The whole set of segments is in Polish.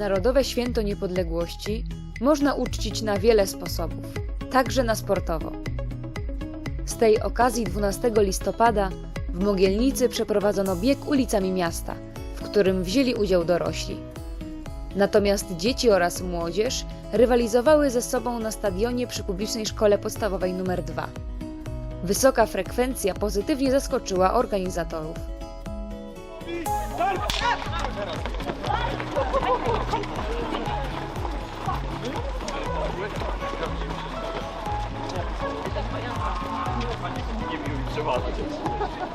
Narodowe Święto Niepodległości można uczcić na wiele sposobów, także na sportowo. Z tej okazji 12 listopada w Mogielnicy przeprowadzono bieg ulicami miasta, w którym wzięli udział dorośli. Natomiast dzieci oraz młodzież rywalizowały ze sobą na stadionie przy publicznej szkole podstawowej nr 2. Wysoka frekwencja pozytywnie zaskoczyła organizatorów. Trzeba to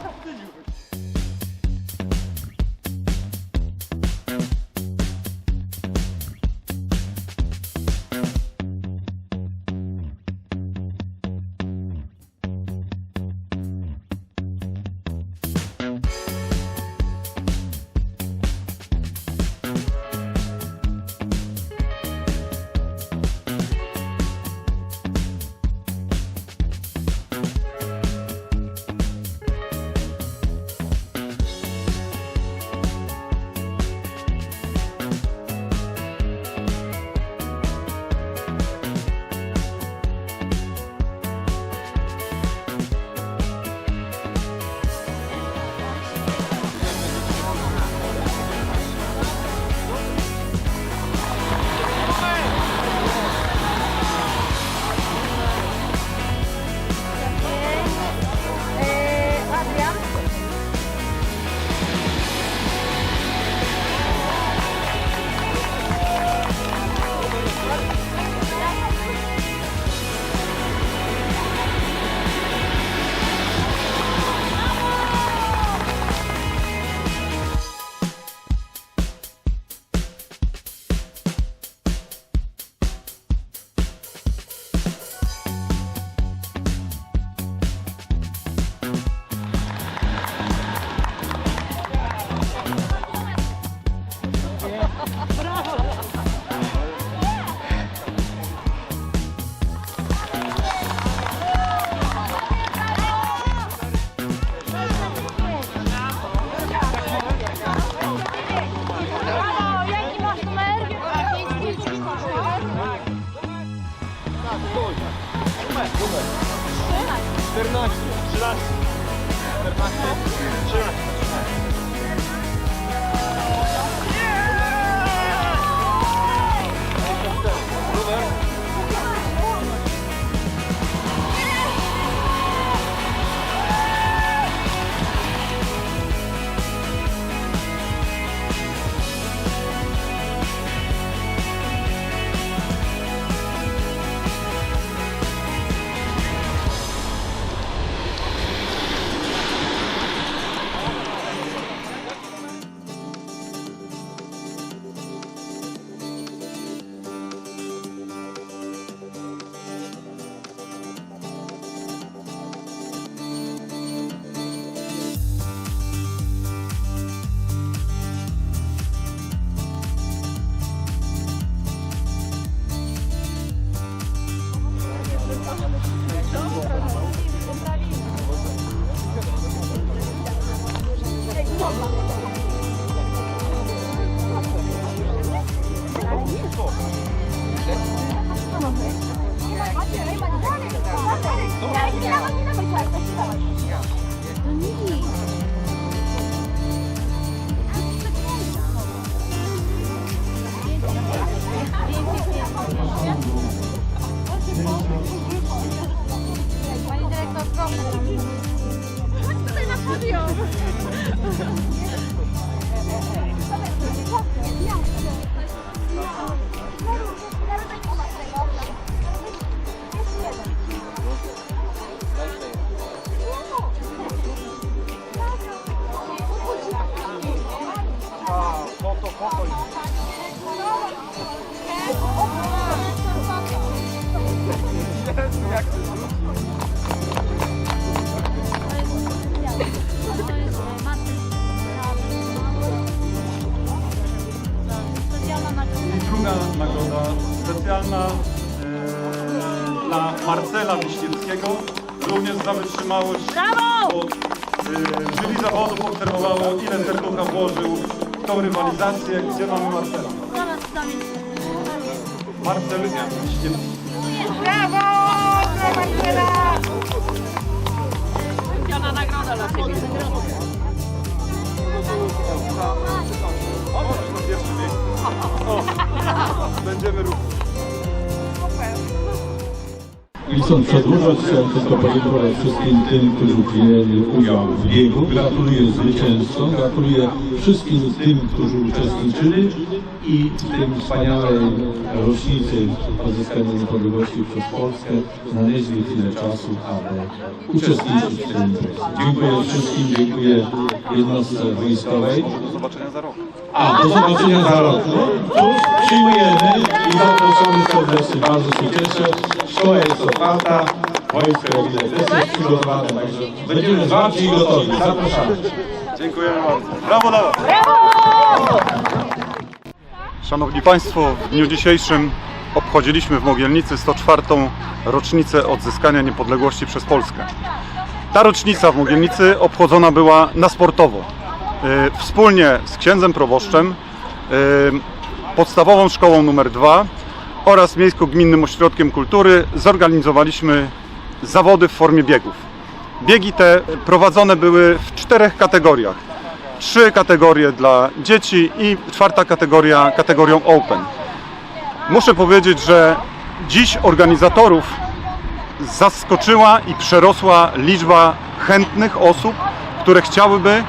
吃饭。吃饭。Specjalna e, dla Marcela Wiśniewskiego, również za wytrzymałość. Brawo! Bo, e, jury zawodów obserwowało, ile serducha włożył w tą rywalizację. Gdzie mamy Marcela? Marcel Wiśniewski. Chodź chcąc przedłużać, chciałem tylko podziękować wszystkim tym, którzy wzięli udział w biegu. Gratuluję zwycięzcom, gratuluję wszystkim tym, którzy uczestniczyli i w tym wspaniałej rocznicy odzyskania niepodległości przez Polskę znaleźli chwilę czasu, aby uczestniczyć w tej imprezie. Dziękuję wszystkim, dziękuję jednostce wojskowej. Do zobaczenia za rok. A, do zobaczenia za rok. No, przyjmujemy i zapraszamy serdecznie. Bardzo się cieszę. Szkoła jest otwarta. Wojsko, jak widać, też jest przygotowane. Także będziemy zwarci i gotowi. Zapraszamy. Dziękujemy bardzo. Brawo dla Was. Szanowni Państwo, w dniu dzisiejszym obchodziliśmy w Mogielnicy 104. rocznicę odzyskania niepodległości przez Polskę. Ta rocznica w Mogielnicy obchodzona była na sportowo. Yy, Wspólnie z księdzem proboszczem, yy, podstawową szkołą numer 2 oraz Miejsko-Gminnym Ośrodkiem Kultury zorganizowaliśmy zawody w formie biegów. Biegi te prowadzone były w czterech kategoriach. Trzy kategorie dla dzieci i czwarta kategoria kategorią Open. Muszę powiedzieć, że dziś organizatorów zaskoczyła i przerosła liczba chętnych osób, które chciałyby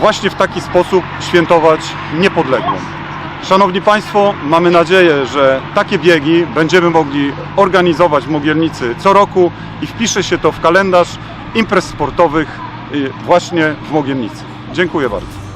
właśnie w taki sposób świętować niepodległość. Szanowni Państwo, mamy nadzieję, że takie biegi będziemy mogli organizować w Mogielnicy co roku i wpisze się to w kalendarz imprez sportowych y, właśnie w Mogielnicy. Dziękuję bardzo.